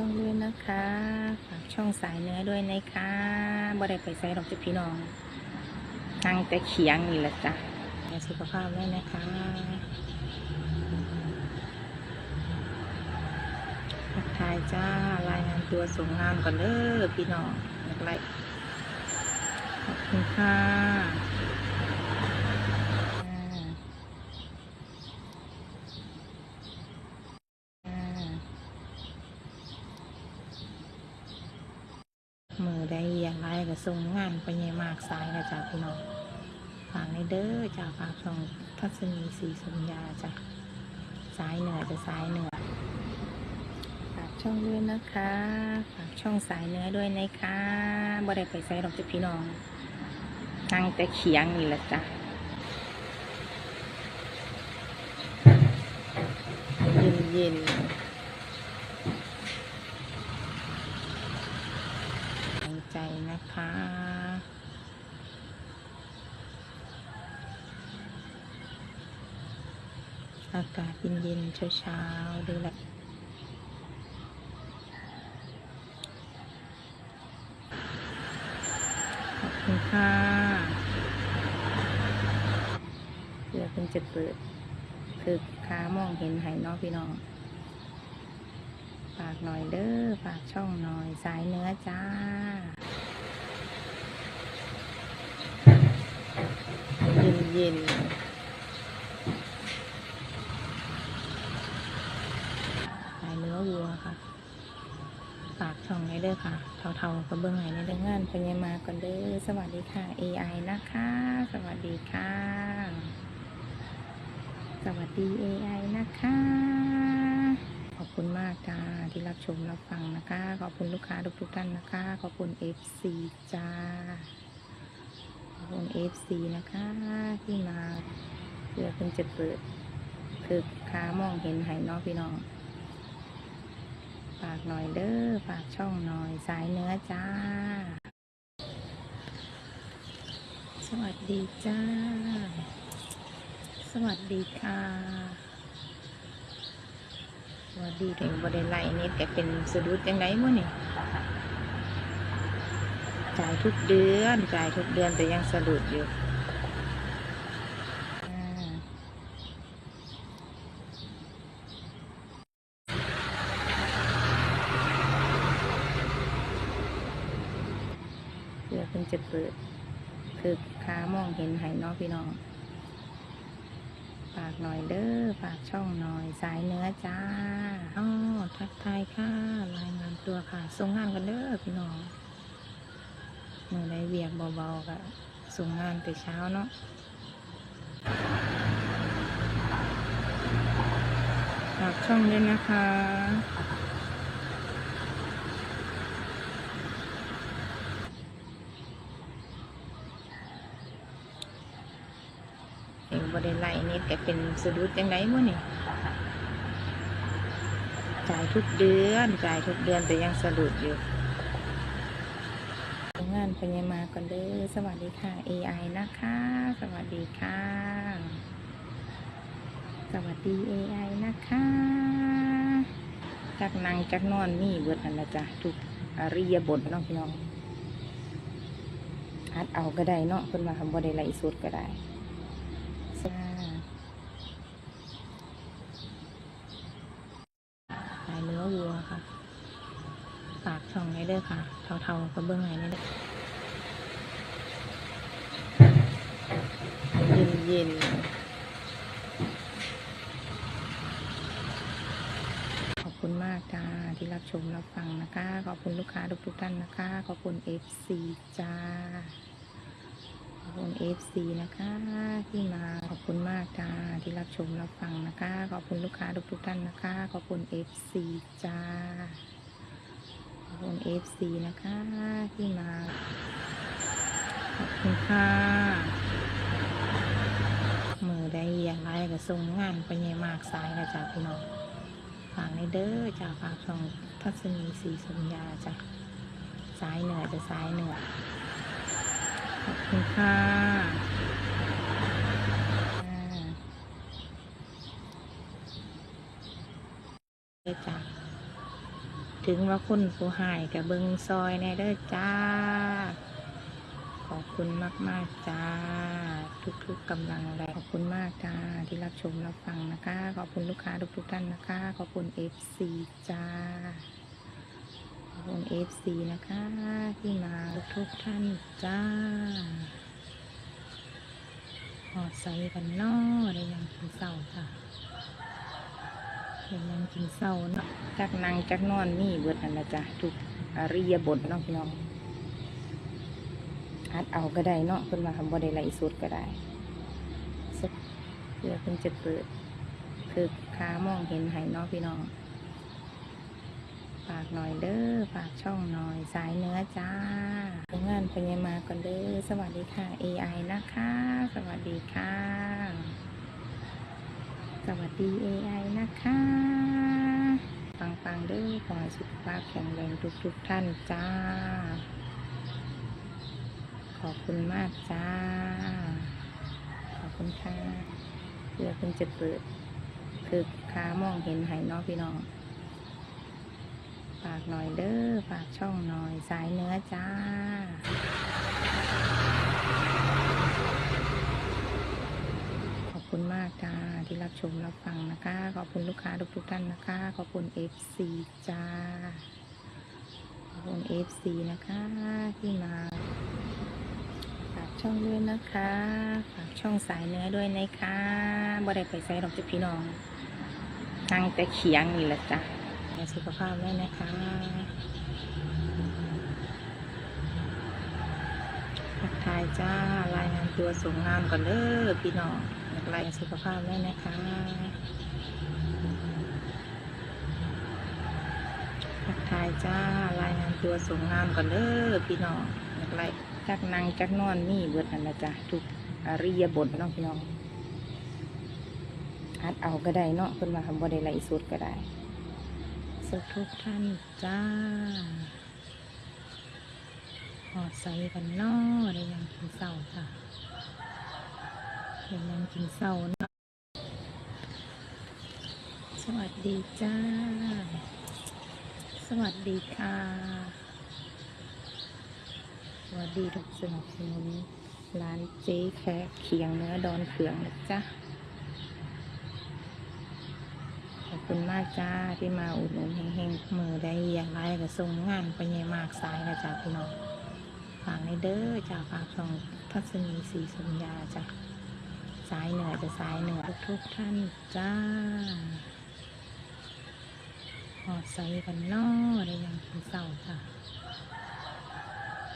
ช่องด้วยนะคะ ฝากช่องสายเนื้อด้วยนะคะบ่ได้ไปใส่ดอกจุพี่น้องนั่งแต่เขียงนี่แหละจ้ะสุขภาพด้วยนะคะทักทายจ้ารายงานตัวส่งงานก่อนเด้อพี่น้องอยากไลฟ์ขอบคุณค่ะอ่าอ่า มือได้เยียงไรก็ส่งงานไปยังมากสายนะจ๊ะพี่น้องฝากในเด้อจาฝากช่งทัศนีสีสัญญาจ้ะสายเหนือจะสายเหนือฝากช่องด้วยนะคะฝากช่องสายเหนือด้วยนะคะบ่ได้ไปใส่ดอกจ้ะพี่น้องนั่งแต่เขียงนี่แหละจ้ะเย็นเย็นๆ ตั้งใจ นะคะ อากาศเย็นๆเช้าๆดูแลขอบคุณค่ะเดี๋ยวเพิ่งจะเปิดคือค้ามองเห็นไห้น้องพี่น้องฝากหน่อยเด้อฝากช่องหน่อย สายเนื้อจ้า เย็นเย็นสายเนื้อวัวค่ะฝากช่องให้เด้อค่ะ เท่าๆกับเบื้องไหนในเรื่องงานเป็นยังมาก่อนเด้อ สวัสดีค่ะ AI นะคะ สวัสดีค่ะ สวัสดี AI นะคะ ขอบคุณมากจ้าที่รับชมรับฟังนะคะ ขอบคุณลูกค้าทุกๆท่านนะคะ ขอบคุณ FC จ้า ขอบคุณ FC นะคะ ที่มาเพื่อเพิ่งจะเปิดคือค้ามองเห็นไห้น้องพี่น้อง ฝากหน่อยเด้อ ฝากช่องหน่อย สายเนื้อจ้า สวัสดีจ้า สวัสดีค่ะ สวัสดีถึงบริไลนี่แต่เป็นสะดุดจังไงมั้นี่ จ่ายทุกเดือนจ่ายทุกเดือนแต่ยังสะดุดอยู่เพื่อเพิ่งจะเปิดคือค้ามองเห็นไห้เน้องพี่น้องฝากหน่อยเด้อฝากช่องหน่อยสายเนื้อจ้าอ๋อทักทายค่ะรายงานตัวค่ะส่งงานกันเด้อพี่น้อง มือได้เวียกเบาๆก็ส่งงานแต่เช้าเนาะฝากช่องด้วยนะคะเองบริไลนี่แต่เป็นสะดุดจังไงมั้งนี่จ่ายทุกเดือนจ่ายทุกเดือนแต่ยังสะดุดอยู่านเป็นยังมาก่อนเด้อสวัสดีค่ะ AI นะคะ สวัสดีค่ะ สวัสดี AI นะคะ จากนั่งจากนอนมีเบิดนั่นละจ้ะทุกอริยบทเนาะพี่น้องอัดเอาก็ได้เนาะเพิ่นมาทำบริไลฟ์สุดก็ได้จ้ายเนื้อวัวค่ะ ฝากช่องให้เด้อค่ะ เท่าๆกับเบื้องไหนนี่เด้อเย็น เย็นขอบคุณมากจ้าที่รับชมรับฟังนะคะ ขอบคุณลูกค้าทุกๆท่านนะคะ ขอบคุณ FC จ้า ขอบคุณ FC นะคะที่มาขอบคุณมากจ้าที่รับชมรับฟังนะคะ ขอบคุณลูกค้าทุกทุกๆท่านนะคะ ขอบคุณ FC จ้า ขอบคุณ FC นะคะที่มา ขอบคุณค่ะ มือได้เยียงไรก็ส่งงานไปยังมากสายนะจ้าพี่น้องฝากในเด้อจ้าฝากช่องทัศนีสีสัญญาจ้ะสายเหนือจะสายเหนือขอบคุณค่ะอ่าเด้อจ้ะถึงว่าคนผู้หายกับเบิงซอยแน่เด้อจ้า อบคุณมากๆจ้า ทุกๆกำลังแรงขอบคุณมากจ้าที่รับชมรับฟังนะคะ ขอบคุณลูกค้าทุกๆท่านนะคะ ขอบคุณ FC จ้า ขอบคุณ FC นะคะ ที่มาทุกๆท่านจ้าหอดใส่กันนอได้ยังกินเศร้าจ้ะได้ยังกินเศร้าเนาะจักนั่งจักนอนมีเบิดนั่นละจ้ะทุกอริยบทเนาะพี่น้อง อัดเอาก็ได้เนาะเพิ่นมาทำบ่ได้ไลฟ์สดก็ได้สักเพื่อเพิ่นจะเปิดคือค้ามองเห็นให้เนาะพี่น้องฝากหน่อยเด้อฝากช่องหน่อยสายเนื้อจ้างานพญามาก่อนเด้อสวัสดีค่ะ AI นะคะ สวัสดีค่ะ สวัสดี AI นะคะปังปังๆเด้อขอให้สุขภาพแข็งแรงทุกๆท่านจ้า ขอบคุณมากจ้า ขอบคุณค่ะเพื่อเพิ่นจะเปิด คือค้ามองเห็นห้เนาะพี่น้อง ฝากหน่อยเด้อ ฝากช่องหน่อย สายเนื้อจ้าขอบคุณมากจ้าที่รับชมรับฟังนะคะ ขอบคุณลูกค้าทุกๆท่านนะคะ ขอบคุณ FC จ้า ขอบคุณ FC นะคะที่มา ช่องด้วยนะคะฝากช่องสายเนื้อด้วยนะคะบ่ได้ไปใส่ดอกจิพี่น้องนั่งแต่เขียงนี่แหละจ้ะสุขภาพด้วยนะคะทักทายจ้ารายงานตัวส่งงานก่อนเด้อพี่น้องอยากรายงานสุขภาพด้วยนะคะทักทายจ้ารายงานตัวส่งงานก่อนเด้อพี่น้องอยากราย จักนั่งจักนอนมีเบิดนั่นละจ้ะทุกอริยบทเนาะพี่น้องอัดเอาก็ได้เนาะเพิ่นมาทำบ่ได้ไลฟ์สดก็ได้ สุขทุกท่านจ้าหอดใส่กันเนอได้ยังกินเศร้าจ้ะได้ยังกินเศร้าเนาะสวัสดีจ้า สวัสดีค่ะ วัสดีทุกสนับสนุนร้านเจ๊แคะเคียงเนื้อดอนเขืองนะจ๊ะ ขอบคุณมากจ้าที่มาอุดหนุนแห้งๆมือได้อย่างไรก็ส่งงานไปใหญ่มากสายนะจ้าพี่น้องฝากในเด้อจากฝากช่องทัศนีสีสัญญาจ้ะสายเหนือจะสายเหนือทุกๆท่านจ้าหอดใส่กันนอได้ยังกินเศร้าจ้ะ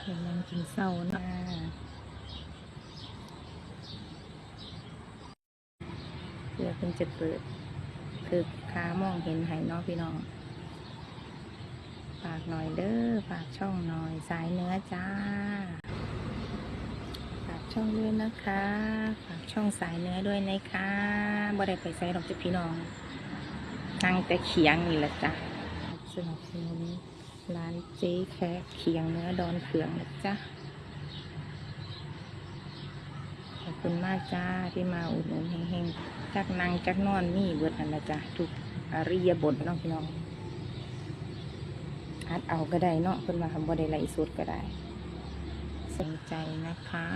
ได้ยังกินเศร้าเนาะเพื่อเป็นจะเปิดคือค้ามองเห็นให้เนาะพี่น้อง ฝากหน่อยเด้อ ฝากช่องหน่อย สายเนื้อจ้า ฝากช่องด้วยนะคะ ฝากช่องสายเนื้อด้วยนะคะบ่ได้ไปใส่ดอกจิพี่น้องนั่งแต่เขียงนี่แหละจ้ะสนับสนุน ร้านเจ๊แคะเคียงเนื้อดอนเขืองนะจ๊ะ ขอบคุณมากจ้าที่มาอุดหนุนแห้งๆจักนั่งจักนอนมีเบิดนั่นละจ้ะทุกอริยบทเนาะพี่น้องอัดเอาก็ได้เนาะเพิ่นมาทำบ่ได้ไลฟ์สดก็ได้สนใจนะคะ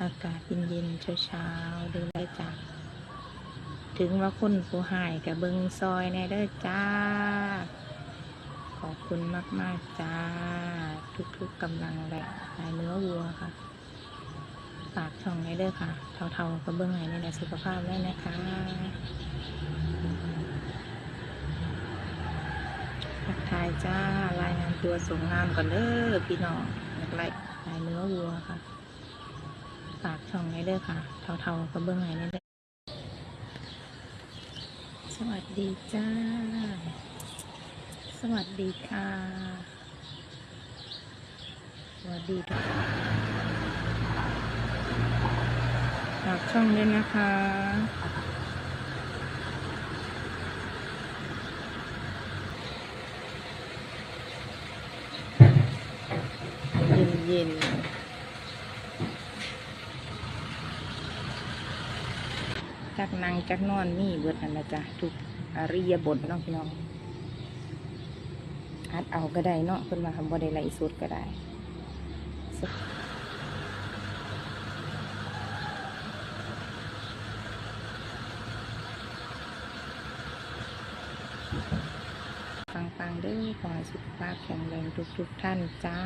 อากาศเย็นๆเช้าๆดูได้จ้ะ ถึงว่าคนผู้หายกับเบิงซอยแน่เด้อจ้า ขอบคุณมาก ๆ จ้า ทุก ๆกำลังแรงสายเนื้อวัวค่ะฝากช่องไว้ด้วยค่ะ เท่าๆกับเบื้องไหนในแหละสุขภาพได้นะคะทักทายจ้า รายงานตัวส่งงานก่อนเด้อพี่น้องอยากไล่สายเนื้อวัวค่ะ ฝากช่องไว้ด้วยค่ะ เท่าๆกับเบื้องไหนในแหละส วัสดีจ้า สวัสดีค่ะ สวัสดีทุกท่านฝากช่องด้วยนะคะย็นเย็นๆ จักนั่ งจักนอนมีเบิดนั่นละจ้ะทุกอริยบทเนาะพี่น้องอัดเอาก็ได้เนาะเพิ่นว่าคำบ่ได้ไล่สดก็ได้ปังๆเด้อขอให้สุขภาพแข็งแรงทุกๆท่านจ้า